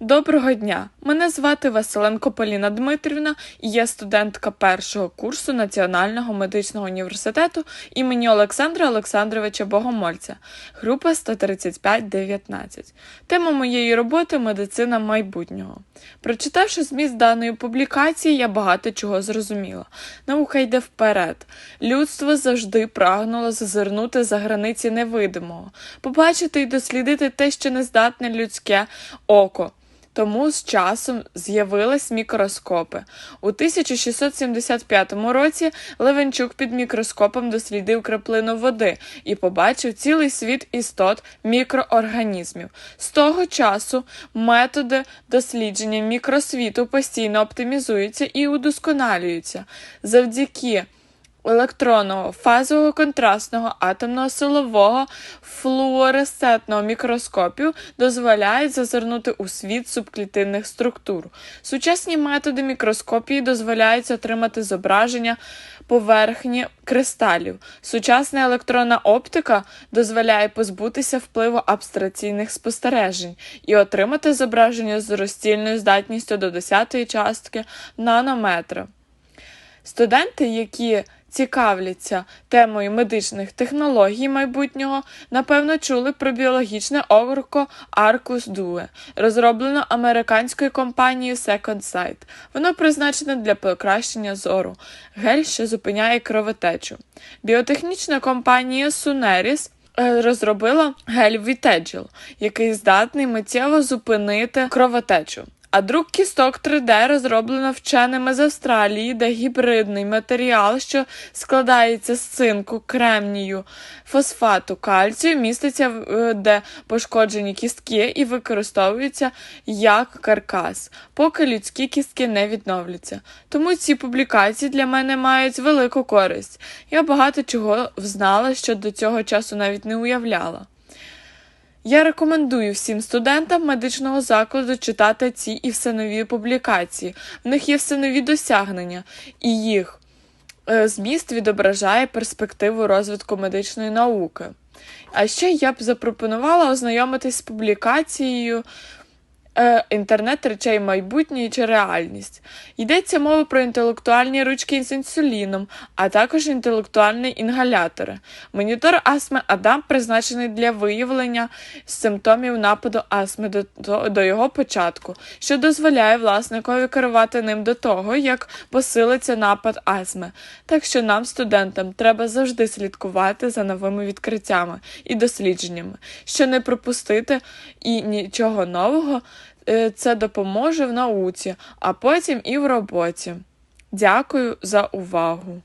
Доброго дня! Мене звати Василенко Поліна Дмитрівна і я студентка першого курсу Національного медичного університету імені Олександра Олександровича Богомольця, група 135-19. Тема моєї роботи медицина майбутнього. Прочитавши зміст даної публікації, я багато чого зрозуміла. Наука йде вперед. Людство завжди прагнуло зазирнути за границі невидимого, побачити і дослідити те, що не здатне людське око. Тому з часом з'явились мікроскопи. У 1675 році Левенчук під мікроскопом дослідив краплину води і побачив цілий світ істот мікроорганізмів. З того часу методи дослідження мікросвіту постійно оптимізуються і удосконалюються. Завдяки електронного, фазового контрастного, атомного силового, флуоресцентного мікроскопів дозволяють зазирнути у світ субклітинних структур. Сучасні методи мікроскопії дозволяють отримати зображення поверхні кристалів. Сучасна електронна оптика дозволяє позбутися впливу абстраційних спостережень і отримати зображення з розстільною здатністю до 10 частки нанометра. Студенти, які цікавляться темою медичних технологій майбутнього, напевно, чули про біологічне око Arcus Due, розроблено американською компанією Second Sight. Воно призначене для покращення зору, гель, що зупиняє кровотечу. Біотехнічна компанія Suneris е, Розробила гель Вітеджел, який здатний миттєво зупинити кровотечу. А друк кісток 3D розроблено вченими з Австралії, де гібридний матеріал, що складається з цинку, кремнію, фосфату, кальцію, міститься е, де пошкоджені кістки і використовуються як каркас, поки людські кістки не відновляться. Тому ці публікації для мене мають велику користь. Я багато чого знала, що до цього часу навіть не уявляла. Я рекомендую всім студентам медичного закладу читати ці і все нові публікації. В них є все нові досягнення, і їх е, зміст відображає перспективу розвитку медичної науки. А ще я б запропонувала ознайомитись з публікацією інтернет речей майбутнє чи реальність. Йдеться мова про інтелектуальні ручки з інсуліном, а також інтелектуальні інгалятори. Монітор астми Адам призначений для виявлення симптомів нападу астми до, до, до його початку, що дозволяє власникові керувати ним до того, як посилиться напад астми. Так що нам, студентам, треба завжди слідкувати за новими відкриттями і дослідженнями, що не пропустити і нічого нового. Е, це допоможе в науці, а потім і в роботі. Дякую за увагу!